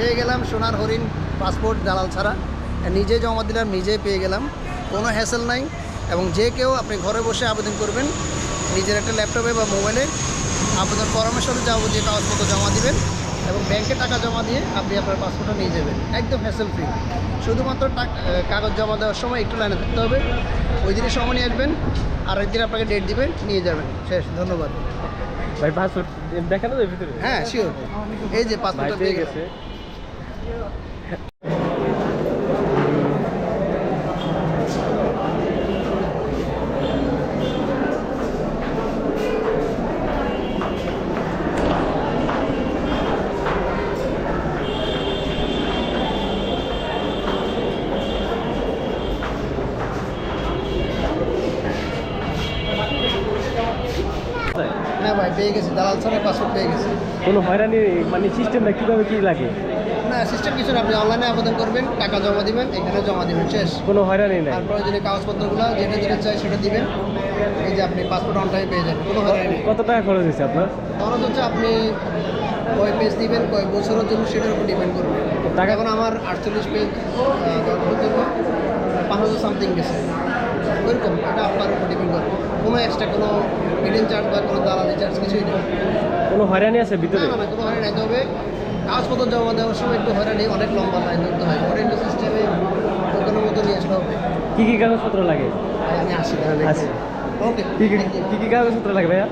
পেয়ে গেলাম সোনার হরিণ পাসপোর্ট দালাল ছাড়া। নিজে জমা দিলাম নিজেই পেয়ে গেলাম। কোনো হ্যাসেল নাই এবং যে কেউ আপনি ঘরে বসে আবেদন করবেন নিজের একটা ল্যাপটপে বা মোবাইলে আবেদন পরামর্শ যে কাগজপত্র জমা দিবেন এবং ব্যাংকে টাকা জমা দিয়ে আপনি আপনার পাসপোর্টটা নিয়ে যাবেন। একদম হ্যাসেল ফ্রি শুধুমাত্র টাক- কাগজ জমা দেওয়ার সময় একটু লাইনে থাকতে হবে। ওই দিনে সময় নিয়ে আসবেন আর একদিন আপনাকে ডেট দিবেন নিয়ে যাবেন। শেষ ধন্যবাদ। ভাই পাসপোর্ট দেখানো ভিতরে? হ্যাঁ শিওর এই যে পাসপোর্টটা পেয়ে গেছে। পেয়ে গেছি। দালাল ছাড়া পাসপোর্ট পেয়ে গেছি। কোনো হয়রানি মানে সিস্টেমটা কীভাবে কী লাগে? না সিস্টেম কিছু না আপনি অনলাইনে আবেদন করবেন টাকা জমা দিবেন এখানে জমা দিবেন শেষ। কোনো হয়রানি নাই? আর প্রয়োজনীয় কাগজপত্রগুলো যেটা যেটা চাই সেটা দিবেন এই যে আপনি পাসপোর্ট অন টাইম পেয়ে যাবেন কোনো হয়রানি নেই। কত টাকা খরচ হয়েছে আপনার? খরচ হচ্ছে আপনি কয় পেজ দিবেন কয় বছরের জন্য সেটার উপর ডিপেন্ড করবে। টাকা এখন আমার আটচল্লিশ পেজ পাঁচ হাজার সামথিং গেছে। ওইরকম এটা আপনার উপর ডিপেন্ড করবে। কোনো এক্সট্রা কোনো মিডিয়াম চার্জ বা কোনো দালালি চার্জ কিছুই নেই। কোনো হয়রানি আছে ভিতরে? না কোনো হয়রানি তবে কাগজপত্র জমা দেওয়ার সময় একটু হয়রানি অনেক লম্বা লাইন ধরতে হয়। ওটা একটু সিস্টেমে কোনো মতো নিয়ে আসতে হবে। কী কী কাগজপত্র লাগে? আমি আসি। ওকে কী কী কী কী কাগজপত্র লাগে ভাইয়া?